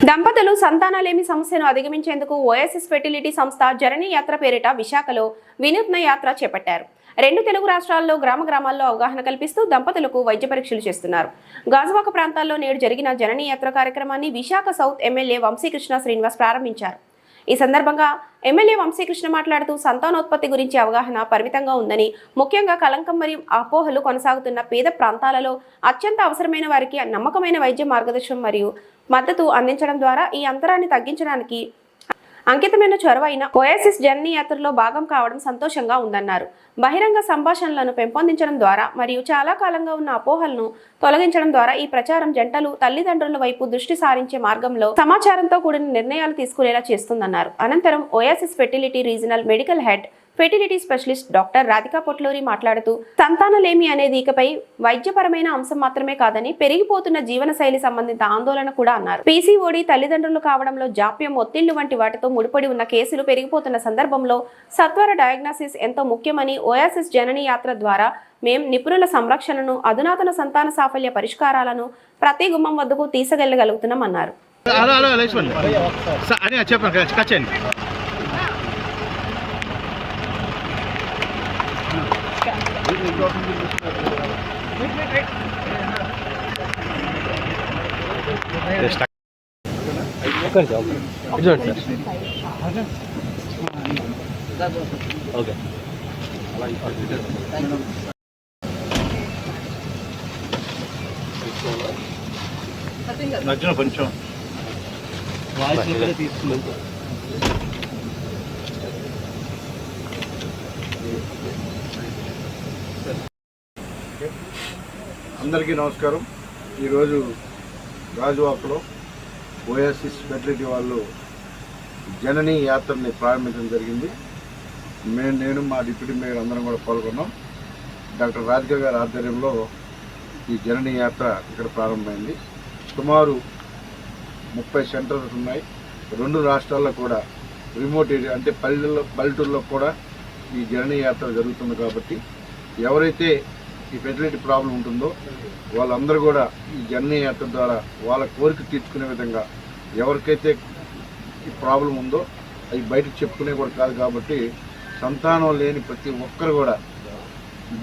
దంపతులు సంతానలేమి సమస్యను అధిగమించేందుకు OSS fertility సంస్థ జరణి యాత్ర పేరిట విశాఖలో వినూత్న యాత్ర చేపట్టారు. రెండు తెలుగు రాష్ట్రాల్లో గ్రామ గ్రామాల్లో అవగాహన కల్పిస్తూ దంపతులకు వైద్య పరీక్షలు చేస్తున్నారు. గాజువాక ప్రాంతాల్లో నేడు జరిగిన జననీ యాత్ర కార్యక్రమాన్ని విశాఖ సౌత్ ఎమ్మెల్యే వంశీకృష్ణ శ్రీనివాస్ ప్రారంభించారు. ఈ సందర్భంగా ఎమ్మెల్యే వంశీకృష్ణ మాట్లాడుతూ సంతానోత్పత్తి గురించి అవగాహన పరిమితంగా ఉందని ముఖ్యంగా కలంకం మరియు అపోహలు కొనసాగుతున్న పేద ప్రాంతాలలో అత్యంత అవసరమైన వారికి నమ్మకమైన వైద్య మార్గదర్శనం మరియు మద్దతు అందించడం ద్వారా ఈ అంతరాన్ని తగ్గించడానికి అంకితమైన చొరవ అయిన ఓఎస్ఎస్ జర్నీ యాత్రలో భాగం కావడం సంతోషంగా ఉందన్నారు. బహిరంగ సంభాషణలను పెంపొందించడం ద్వారా మరియు చాలా కాలంగా ఉన్న అపోహలను తొలగించడం ద్వారా ఈ ప్రచారం జంటలు తల్లిదండ్రుల వైపు దృష్టి సారించే మార్గంలో సమాచారంతో కూడిన నిర్ణయాలు తీసుకునేలా చేస్తుందన్నారు. అనంతరం OSS fertility regional medical head fertility specialist doctor Radhika Potluri మాట్లాడుతూ సంతానలేమి అనేది ఇకపై వైద్యపరమైన అంశం మాత్రమే కాదని పెరిగిపోతున్న జీవనశైలి సంబంధిత ఆందోళన కూడా అన్నారు. పీసీఓడి తల్లిదండ్రులు కావడంలో జాప్యం ఒత్తిళ్ళు వంటి వాటితో ముడిపడి ఉన్న కేసులు పెరిగిపోతున్న సందర్భంలో సత్వర డయాగ్నోసిస్ ఎంతో ముఖ్యమని ఓయాసిస్ జనని యాత్ర ద్వారా మేం నిపుణుల సంరక్షణను అధునాతన సంతాన సాఫల్య పరిష్కారాలను ప్రతి గుమ్మం వద్దకు తీసుకెళ్ళగలుగుతున్నాం అన్నారు హలో హలో లక్ష్మణ్ స- అందరికీ నమస్కారం. ఈరోజు రాజువాకలో ఓఎస్ఎస్ ఫెసిలిటీ వాళ్ళు జననీ యాత్రని ప్రారంభించడం జరిగింది. మేము నేను మా డిప్యూటీ మేయర్ అందరం కూడా పాల్గొన్నాం. డాక్టర్ రాధిక గారి ఆధ్వర్యంలో ఈ జననీ యాత్ర ఇక్కడ ప్రారంభమైంది. సుమారు ముప్పై సెంటర్స్ ఉన్నాయి. రెండు రాష్ట్రాల్లో కూడా రిమోట్ ఏరియా అంటే పల్లెల్లో పల్లెటూరులో కూడా ఈ జననీ యాత్ర జరుగుతుంది కాబట్టి ఎవరైతే ఈ ఫెసిలిటీ ప్రాబ్లం ఉంటుందో వాళ్ళందరూ కూడా ఈ జర్నీ యాత్ర ద్వారా వాళ్ళ కోరిక తీర్చుకునే విధంగా ఎవరికైతే ఈ ప్రాబ్లం ఉందో అవి బయటకు చెప్పుకునే కూడా కాదు కాబట్టి సంతానం లేని ప్రతి ఒక్కరు కూడా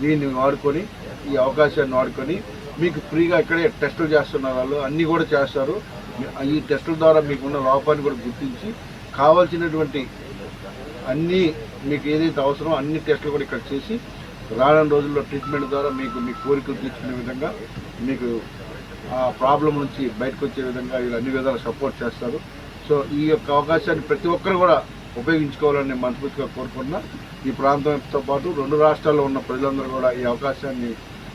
దీన్ని వాడుకొని ఈ అవకాశాన్ని వాడుకొని మీకు ఫ్రీగా ఇక్కడే టెస్టులు చేస్తున్నారు వాళ్ళు అన్నీ కూడా చేస్తారు. ఈ టెస్టుల ద్వారా మీకున్న లోపాన్ని కూడా గుర్తించి కావాల్సినటువంటి అన్నీ మీకు ఏదైతే అవసరమో అన్ని టెస్టులు కూడా ఇక్కడ చేసి రానున్న రోజుల్లో ట్రీట్మెంట్ ద్వారా మీకు మీ కోరికలు తీర్చుకునే విధంగా మీకు ఆ ప్రాబ్లం నుంచి బయటకు వచ్చే విధంగా వీళ్ళు అన్ని విధాలు సపోర్ట్ చేస్తారు. సో ఈ యొక్క అవకాశాన్ని ప్రతి ఒక్కరు కూడా ఉపయోగించుకోవాలని నేను మనస్ఫూర్తిగా కోరుకుంటున్నా. ఈ ప్రాంతంతో పాటు రెండు రాష్ట్రాల్లో ఉన్న ప్రజలందరూ కూడా ఈ అవకాశాన్ని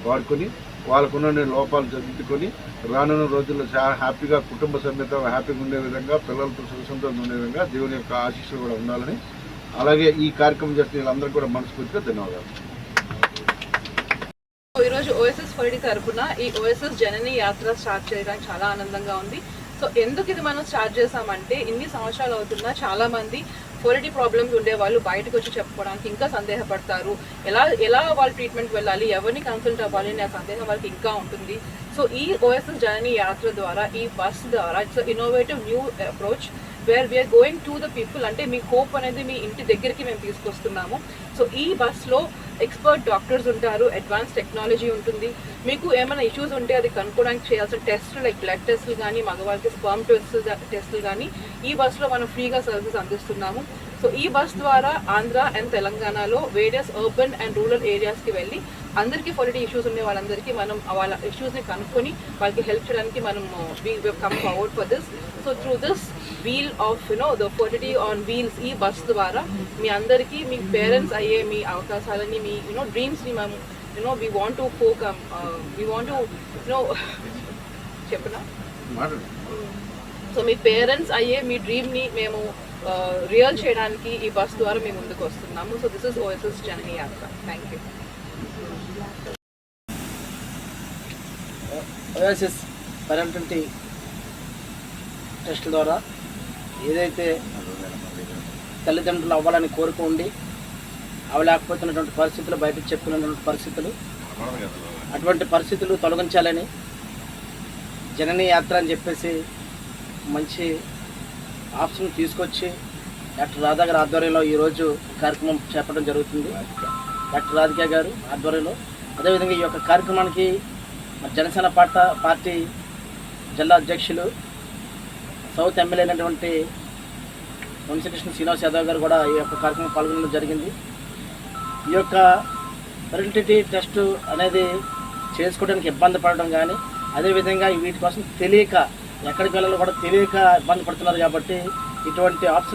వాడుకొని వాళ్ళకున్న లోపాలు చదువుకొని రానున్న రోజుల్లో చాలా హ్యాపీగా కుటుంబ సమేత హ్యాపీగా ఉండే విధంగా పిల్లలతో సుఖసంతంగా ఉండే విధంగా దేవుని యొక్క ఆశీస్సులు కూడా ఉండాలని అలాగే ఈ కార్యక్రమం చేస్తున్న వీళ్ళందరూ కూడా మనస్ఫూర్తిగా ధన్యవాదాలు. ఈరోజు ఓఎస్ఎస్ ఫైడి తరపున ఈ ఓఎస్ఎస్ జనని యాత్ర స్టార్ట్ చేయడానికి చాలా ఆనందంగా ఉంది. సో ఎందుకు ఇది మనం స్టార్ట్ చేసామంటే ఇన్ని సంవత్సరాలు అవుతున్నా చాలా మంది క్వాలిటీ ప్రాబ్లమ్స్ ఉండే వాళ్ళు బయటకు వచ్చి చెప్పుకోవడానికి ఇంకా సందేహపడతారు. ఎలా ఎలా వాళ్ళు ట్రీట్మెంట్ వెళ్ళాలి ఎవరిని కన్సల్ట్ అవ్వాలి అనే సందేహం వాళ్ళకి ఇంకా ఉంటుంది. సో ఈ ఓఎస్ఎస్ జర్నీ యాత్ర ద్వారా ఈ బస్ ద్వారా it's innovative new approach where we are going to the people అంటే మీ హోప్ అనేది మీ ఇంటి దగ్గరికి మేము తీసుకొస్తున్నాము. సో ఈ బస్లో ఎక్స్పర్ట్ డాక్టర్స్ ఉంటారు అడ్వాన్స్ టెక్నాలజీ ఉంటుంది. మీకు ఏమైనా ఇష్యూస్ ఉంటే అది కనుక్కోవడానికి చేయాల్సిన టెస్ట్ లైక్ బ్లడ్ టెస్ట్లు కానీ మగవాళ్ళకి స్పర్మ్ టెస్ట్ టెస్ట్లు కానీ ఈ బస్సులో మనం ఫ్రీగా సర్వీసెస్ అందిస్తున్నాము. సో ఈ బస్ ద్వారా ఆంధ్ర అండ్ తెలంగాణలో వేరియస్ అర్బన్ అండ్ రూరల్ ఏరియాస్కి వెళ్ళి అందరికీ క్వాలిటీ ఇష్యూస్ ఉండే వాళ్ళందరికీ మనం వాళ్ళ ఇష్యూస్ని కనుక్కొని వాళ్ళకి హెల్ప్ చేయడానికి మనం come forward for this so through this wheel of you know the fertility on wheels ఈ బస్ ద్వారా మీ అందరికీ మీ పేరెంట్స్ అయ్యే మీ అవకాశాలని మీ యూనో డ్రీమ్స్ని మేము you know we want to folk we want to you know చెప్పనా? సో మీ పేరెంట్స్ అయ్యే మీ డ్రీమ్ని మేము రియల్ చేయడానికి ఈ బస్ ద్వారా మేము ముందుకు వస్తున్నాము. So this is OSS Janani Yatra thank you Oasis పర్యటన టెస్ట్ ద్వారా ఏదైతే తల్లిదండ్రులు అవ్వాలని కోరిక ఉండి అవలేకపోతున్నటువంటి పరిస్థితులు బయటకు చెప్పుకున్నటువంటి పరిస్థితులు అటువంటి పరిస్థితులు తొలగించాలని జనని యాత్ర అని చెప్పేసి మంచి ఆప్షన్ తీసుకొచ్చి డాక్టర్ రాధా గారి ఆధ్వర్యంలో ఈరోజు కార్యక్రమం చేపట్టడం జరుగుతుంది. డాక్టర్ రాధిక గారు ఆధ్వర్యంలో. అదేవిధంగా ఈ యొక్క కార్యక్రమానికి జనసేన పార్ట పార్టీ జిల్లా అధ్యక్షులు సౌత్ ఎమ్మెల్యే అయినటువంటి వంశకృష్ణ శ్రీనివాస్ యాదవ్ గారు కూడా ఈ యొక్క కార్యక్రమం పాల్గొనడం జరిగింది. ఈ యొక్క ఫెర్టిలిటీ టెస్ట్ అనేది చేసుకోవడానికి ఇబ్బంది పడడం కానీ అదేవిధంగా వీటి కోసం తెలియక ఎక్కడికి వెళ్ళాలో కూడా తెలియక ఇబ్బంది పడుతున్నారు కాబట్టి ఇటువంటి ఆప్షన్